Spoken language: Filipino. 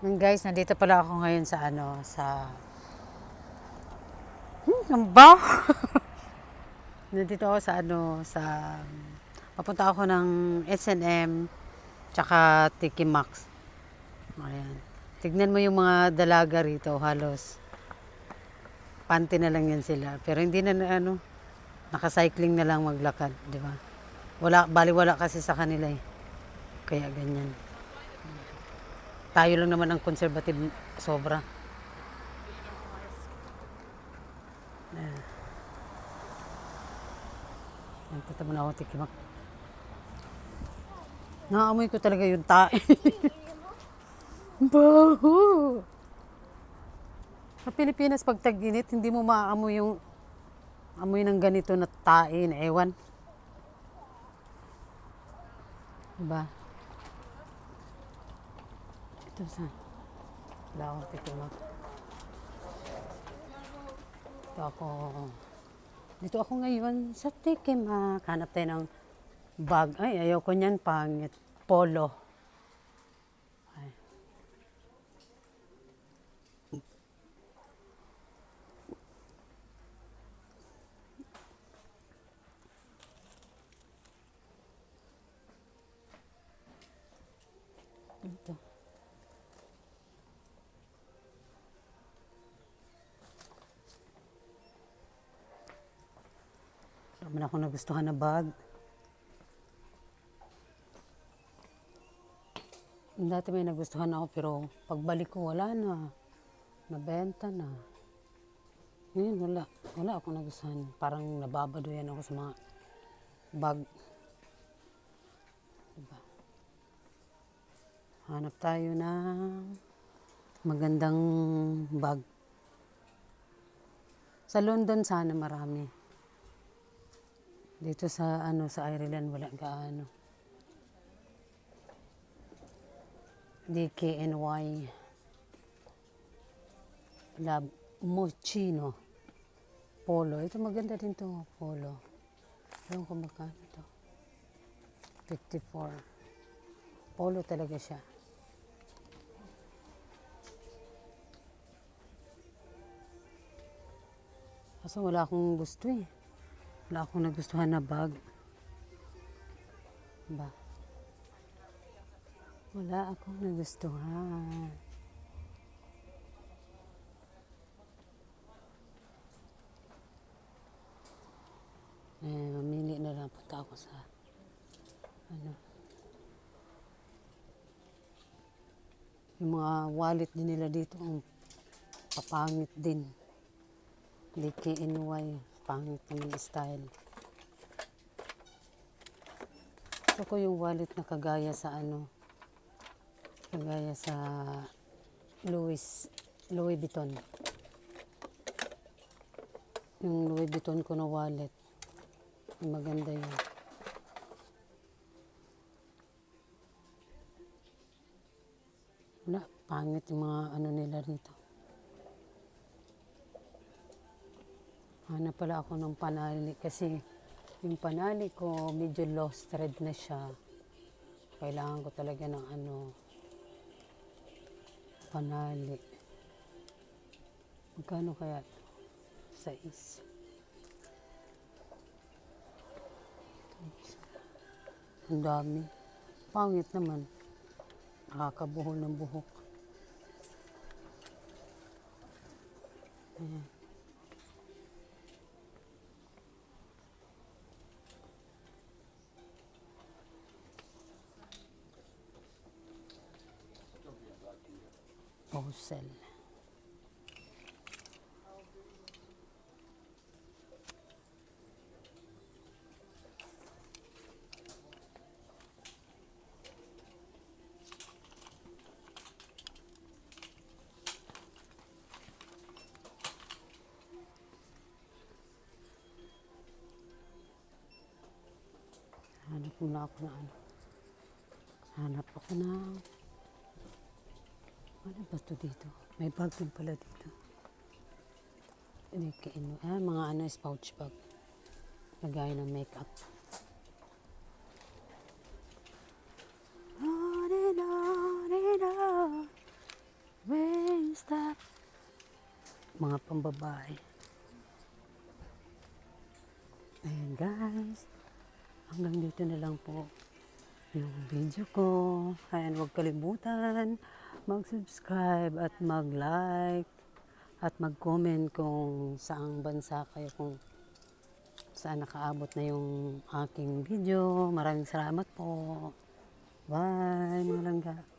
Yan guys, nandito pala ako ngayon sa ano, sa... Hmm, ang nandito ako sa ano, sa... Papunta ako ng S&M, tsaka Tiki Max. Ayan. Tignan mo yung mga dalaga rito, halos. Panty na lang yan sila. Pero hindi na na, ano, nakacycling na lang maglakad, di ba? Wala, bali wala kasi sa kanila eh. Kaya ganyan. Tayo lang naman ang conservative sobra. Ayan. Ayan, Punta muna ako tikimak. Naamoy ko talaga yung tae. Baho! Sa Pilipinas, pag tag-init, hindi mo maaamoy yung amoy ng ganito na tae na ewan. Diba? Ito sa... Wala akong. Ito ako... Dito ako ngayon sa tayo ng bag. Ay, ayoko niyan. Pangit. Polo. Ay. Ito. Wala man ako nagustuhan na bag. Dati may nagustuhan ako pero pagbalik ko wala na. Nabenta na. Ngayon wala. Wala ako nagustuhan. Parang nababadoyan ako sa mga bag. Diba? Hanap tayo ng magandang bag. Sa London sana marami. Dito sa ano sa Ireland wala gaano. DKNY. Lab Mochino. Polo. Ito maganda din to polo. Ewan ko magkano to. 54. Polo talaga siya. Kaso wala akong gusto eh. Wala akong nagustuhan na bag. Ba? Wala akong nagustuhan. Eh, mamili na lang. Punta ako sa ano. Yung mga wallet din nila dito ang papangit din. DKNY. Pangit naman style. Gusto ko yung wallet na kagaya sa ano. Kagaya sa Louis, Louis Vuitton. Yung Louis Vuitton ko na wallet. Maganda yun. Wala, pangit yung mga ano nila rito. Hanap pala ako ng panali kasi yung panali ko medyo lost thread na siya. Kailangan ko talaga ng ano panali. Magkano kaya to? Sais. Ang dami. Pangit naman. Nakakabuhol ng buhok. Ayan. Posel. Hanap muna ako na ano. Hanap ako na ano ba to dito? May bag din pala dito. Hindi kaino. Ah, mga ano pouch bag. Lagay ng makeup. stop. Mga pambabae. Ayan guys. Hanggang dito na lang po yung video ko. Ayan, huwag kalimutan mag-subscribe at mag-like at mag-comment kung saang bansa kayo kung saan nakaabot na yung aking video. Maraming salamat po. Bye, mga langga.